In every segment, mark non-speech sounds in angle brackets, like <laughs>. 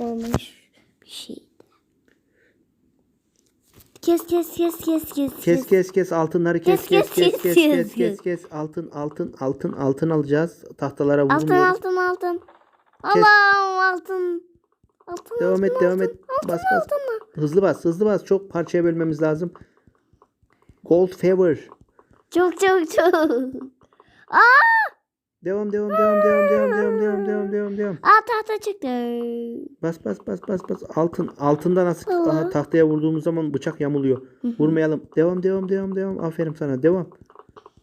olmamış bir şey. Kes kes kes kes kes Kes kes kes altınları kes Kes, kes kes, kes kes kes, altın altın altın altın alacağız. Tahtalara Altın vurmuyoruz. altın altın. Allah'ım altın. Altın Devam altın, et devam altın, et. Altın Bas bas. altın mı? Hızlı bas hızlı bas. Çok parçaya bölmemiz lazım. Gold favor. Çok çok çok. Aa! Devam devam devam devam devam devam devam devam devam devam. Aa tahta çıktı. Bas bas bas bas bas. Altın altında nasıl Allah. Aha, tahtaya vurduğumuz zaman bıçak yamuluyor. Vurmayalım. Devam devam devam devam. Aferin sana. Devam.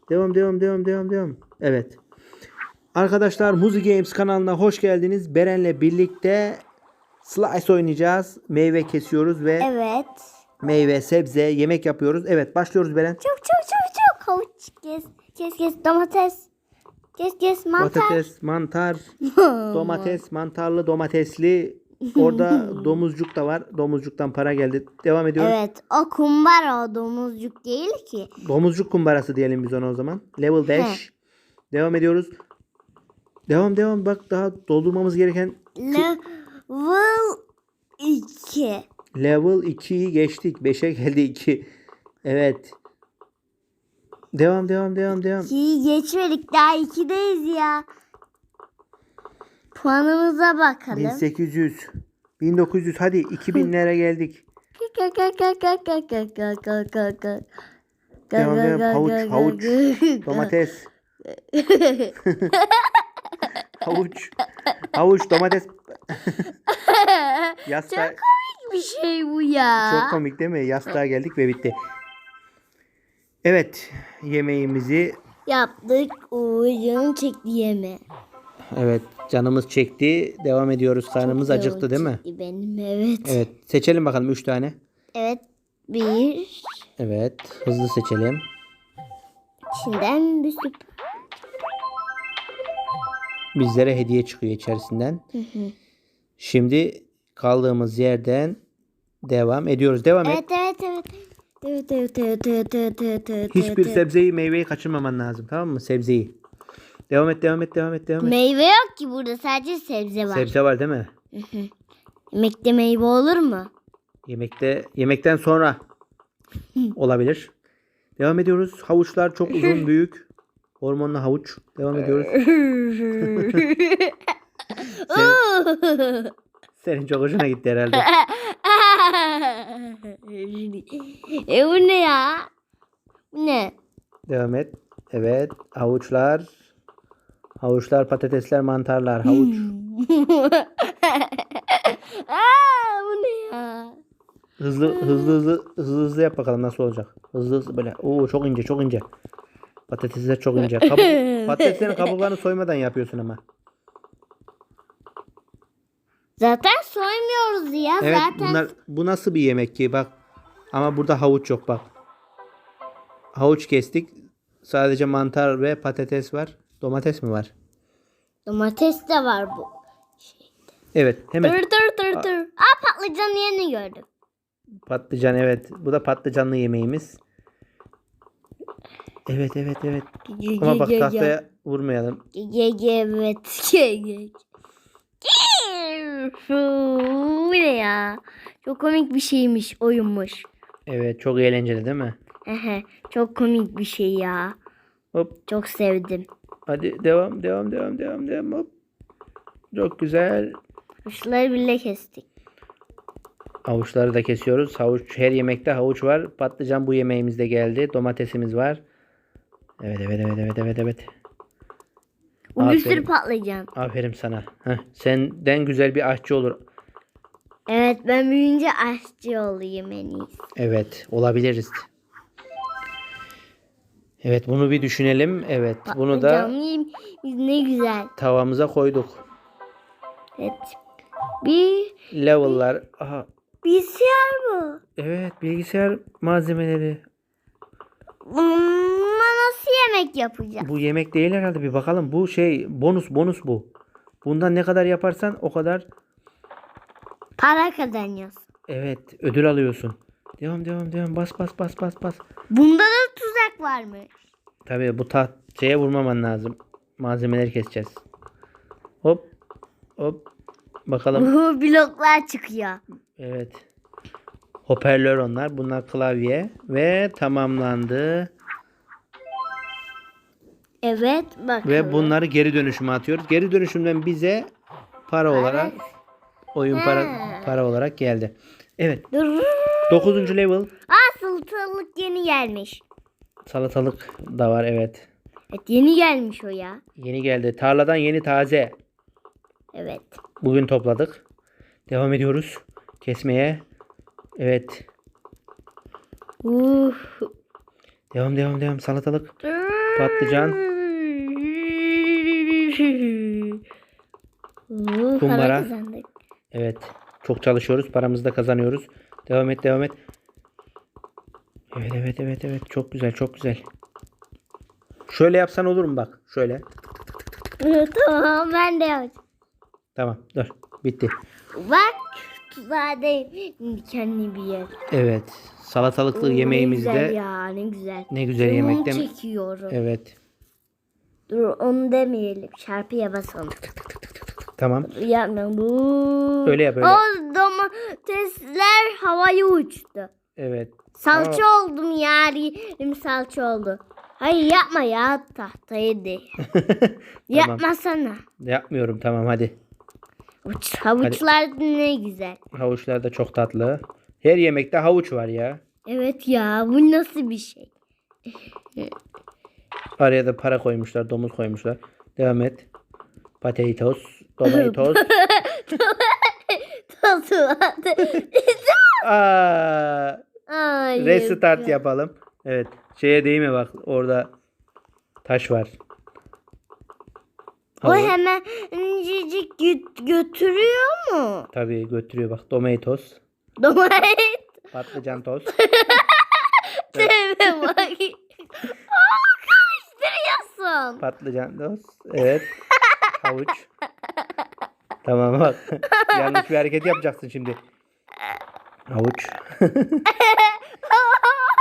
Devam devam devam devam devam. Evet. Arkadaşlar Muzi Games kanalına hoş geldiniz. Beren'le birlikte Slice oynayacağız. Meyve kesiyoruz ve Evet. meyve, sebze, yemek yapıyoruz. Evet başlıyoruz Beren. Çok çok çok çok. Havuç kes. Kes kes domates. Kes kes mantar. Patates, mantar, <laughs> domates, mantarlı, domatesli. Orada <laughs> domuzcuk da var. Domuzcuktan para geldi. Devam ediyoruz. Evet o kumbara o domuzcuk değil ki. Domuzcuk kumbarası diyelim biz ona o zaman. Level 5. Devam ediyoruz. Devam devam. Bak daha doldurmamız gereken Level 2. level 2'yi geçtik. 5'e geldi 2. Evet. Devam devam devam devam. 2'yi geçmedik daha 2'deyiz ya. Puanımıza bakalım. 1800. 1900 hadi 2000'lere geldik. Devam devam. Havuç havuç. Domates. <laughs> havuç. Havuç domates. <laughs> Yastığa, Çok komik bir şey bu ya. Çok komik değil mi? Yastığa geldik ve bitti. Evet. Yemeğimizi Yaptık. Canım çekti yeme. evet canımız çekti. Devam ediyoruz. Karnımız Çok acıktı değil mi? çekti Benim evet. Evet. Seçelim bakalım 3 tane. Evet. Bir. Evet. Hızlı seçelim. İçinden bir süp. Bizlere hediye çıkıyor içerisinden. Şimdi kaldığımız yerden devam ediyoruz. Devam et. Evet evet evet. Evet evet evet evet evet evet. Hiçbir evet. sebzeyi, meyveyi kaçırmaman lazım. Tamam mı? Sebzeyi. Devam et, devam et, devam et, devam et. Meyve yok ki burada sadece sebze var. Sebze var değil mi? Yemekte meyve olur mu? Yemekte yemekten sonra <laughs> olabilir. Devam ediyoruz. Havuçlar çok uzun, <laughs> büyük. Hormonlu havuç. Devam ediyoruz. <laughs> Senin, senin çok hoşuna gitti herhalde. E bu ne ya? Bu ne? Devam et. Evet. Havuçlar. Havuçlar, patatesler, mantarlar. Havuç. <laughs> Aa, bu ne ya? Hızlı hızlı hızlı hızlı hızlı yap bakalım nasıl olacak. Hızlı hızlı böyle. Oo çok ince, çok ince. Patatesler çok ince. <laughs> Kabuk, patateslerin kabuklarını soymadan yapıyorsun ama. Zaten soymuyoruz ya. Evet Zaten bunlar bu nasıl bir yemek ki bak. Ama burada havuç yok bak. Havuç kestik. Sadece mantar ve patates var. Domates mi var? domates de var bu. Evet hemen Dur dur dur dur. Aa patlıcan yeni gördüm. patlıcan evet. Bu da patlıcanlı yemeğimiz. Evet evet evet. Ama bak tahtaya vurmayalım. Ge ge evet. Ge ge. Bu ne ya? Çok komik bir şeymiş, oyunmuş. Evet çok eğlenceli değil mi? Ehe, Çok komik bir şey ya. Hop Çok sevdim. hadi devam devam devam devam devam hop. Çok güzel. Kuşları bile kestik. Havuçları da kesiyoruz. Havuç her yemekte havuç var. Patlıcan bu yemeğimizde geldi. Domatesimiz var. Evet evet evet evet evet evet. Bu bir sürü patlıcan. Aferin sana. Heh, senden güzel bir aşçı olur. Evet ben büyüyünce aşçı olayım en iyisi. Evet olabiliriz. Evet bunu bir düşünelim. Evet bunu da. Biz ne güzel. tavamıza koyduk. Evet. Bir Level'lar. Aha, bilgisayar bu. evet bilgisayar malzemeleri. Bununla nasıl yemek yapacağız? Bu yemek değil herhalde bir bakalım. Bu şey bonus bonus bu. Bundan ne kadar yaparsan o kadar Para kazanıyorsun. evet ödül alıyorsun. Devam devam devam bas bas bas bas bas. Bunda da tuzak var mı? Tabii bu taht şeye vurmaman lazım. Malzemeleri keseceğiz. Hop hop Bakalım. Bu bloklar çıkıyor. Evet. Hoparlör onlar. Bunlar klavye. Ve tamamlandı. Evet bakalım. Ve bunları geri dönüşüme atıyoruz. Geri dönüşümden bize para olarak oyun para para olarak geldi. Evet. Dur. 9. level Aa salatalık yeni gelmiş. salatalık da var evet. Evet yeni gelmiş o ya. Yeni geldi. Tarladan yeni taze. Evet. Bugün topladık. Devam ediyoruz kesmeye. Evet. Uh. Devam devam devam salatalık. Patlıcan. Uh, Kumbara. kazandık. Evet. Çok çalışıyoruz. Paramızı da kazanıyoruz. Devam et devam et. Evet evet evet evet. Çok güzel çok güzel. Şöyle yapsan olur mu bak. Şöyle. <laughs> tamam ben de yapacağım. Tamam dur. Bitti. Bak tuzadayım. Dikenli bir yer. Evet. Salatalıklı Oo, yemeğimizde Ne güzel ya ne güzel. ne güzel Onu yemek değil mi? çekiyorum. Evet. Dur onu demeyelim. Çarpıya basalım. Tamam. Yapma bu. Öyle yap, öyle. O domatesler havaya uçtu. Evet. Salça oldum ya. Elim salça oldu. Hayır yapma ya tahtayı de. <laughs> Yapmasana. Yapmıyorum tamam hadi. Uç, havuçlar ne güzel. Havuçlar da çok tatlı. Her yemekte havuç var ya. Evet ya bu nasıl bir şey? Araya da para koymuşlar, domuz koymuşlar. Devam et. Potatoes, <laughs> tomatoes. Vardı. Aa, Ay, restart yapalım. Evet. Şeye değil mi bak orada taş var. O hemen incecik gö- götürüyor mu? Tabii götürüyor bak. Tomatoes, Domates. patlıcan toz. <laughs> Sevme bak. Aa, karıştırıyorsun. patlıcan toz. Evet. Havuç. Tamam bak. <laughs> Yanlış bir hareket yapacaksın şimdi. Havuç. <laughs>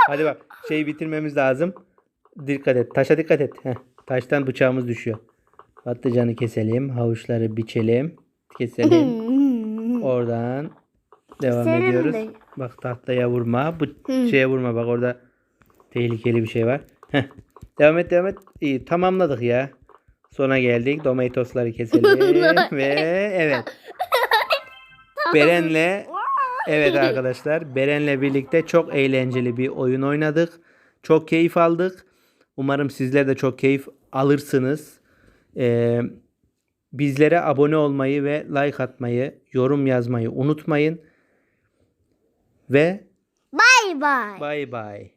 Hadi bak. Şeyi bitirmemiz lazım. Dikkat et. Taşa dikkat et. Heh. Taştan bıçağımız düşüyor. Patlıcanı keselim. Havuçları biçelim. Keselim. <laughs> Oradan devam Keselim ediyoruz. de. Bak tahtaya vurma. Bu şeye vurma. Bak orada tehlikeli bir şey var. Heh. Devam et devam et. İyi tamamladık ya. Sona geldik. Domatosları <laughs> keselim. Ve evet. Beren'le Evet arkadaşlar Beren'le birlikte çok eğlenceli bir oyun oynadık. Çok keyif aldık. Umarım sizler de çok keyif alırsınız. Ee, bizlere abone olmayı ve like atmayı, yorum yazmayı unutmayın. Ve Bay bay. bay bay.